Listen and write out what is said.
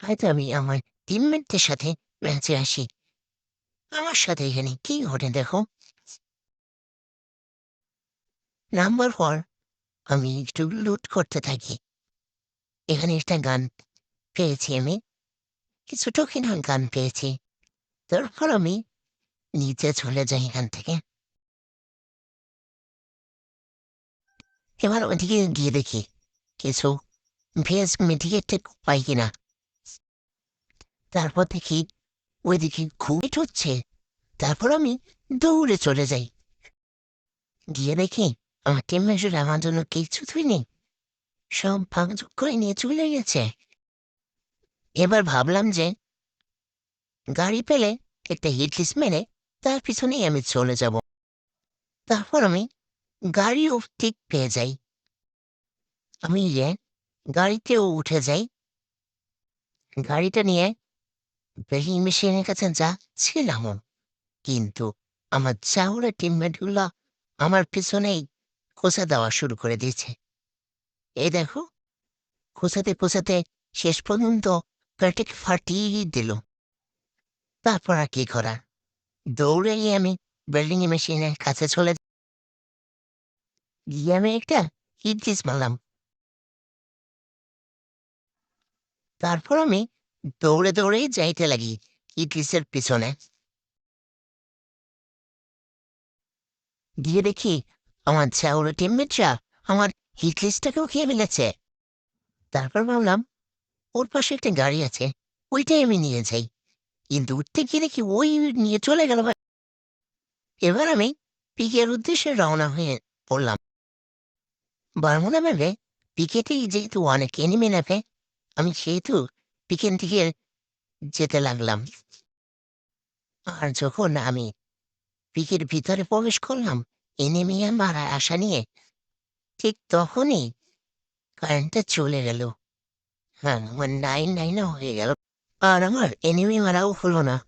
আমি আমার টিমমেটদের সাথে ম্যাচে আসি। আমার সাথে এখানে কি ঘটে দেখো? নাম্বার ফোর আমি একটু লুট করতে থাকি। এখানে একটা গান পেয়েছি আমি। কিছু টোকেন গান পেয়েছি। তারপর আমি নিচে চলে যাই এখান থেকে। এবার ওইদিকে গিয়ে দেখি, কিছু ভেজ মেডিকেটেড পাই কিনা। তারপর দেখি ওইদিকে খুবই হচ্ছে তারপর আমি দৌড়ে চলে যাই। গিয়ে দেখি আমার টিম আমার জন্য কিছু নেই। সব ভাগযোগ করে নিয়ে চলে গেছে। এবার ভাবলাম যে গাড়ি পেলে একটা হিটলিস মেরে তার পিছনেই আমি চলে যাব। তারপর আমি গাড়িও ঠিক পেয়ে যাই। আমি গাড়িতেও উঠে যাই। গাড়িটা নিয়ে ব্রেকিং মেশিনের কাছে যাচ্ছিলাম কিন্তু আমার চাউরা টিমমেটগুলো আমার পিছনেই খোঁচা দেওয়া শুরু করে দিয়েছে। এই দেখো, খোঁচাতে খোঁচাতে শেষ পর্যন্ত পেটে ফাটিয়ে দিল। তারপর আর কি করা দৌড়ে গিয়ে আমি বিল্ডিং মেশিনের কাছে চলে গিয়ে আমি একটা হিটলিস মারলাম। তারপর আমি দৌড়ে দৌড়ে যাইতে লাগি হিটলিসের পিছনে? গিয়ে দেখি আমার চাউর টিমমেটরা আমার হিটলিস্টটাকেও খেয়ে ফেলেছে। তারপর ভাবলাম, ওর পাশে একটা গাড়ি আছে, ওইটাই আমি নিয়ে যাই। কিন্তু উঠতে গিয়ে দেখি ওই নিয়ে চলে গেল। এবার আমি পিকের উদ্দেশ্যে রওনা হয়ে পড়লাম। বারমুনা ভেবে পিকেটেই যেহেতু অনেক এনিমে নেবে আমি সেহেতু পিকেন দিকে যেতে লাগলাম। আর যখন আমি পিকের ভিতরে প্রবেশ করলাম এনেমিয়া মারা আশা নিয়ে ঠিক তখনই কারেন্টটা চলে গেল। হ্যাঁ আমার নাইন নাইনও হয়ে গেল। আর আমার এনিমি মারাও হলো না।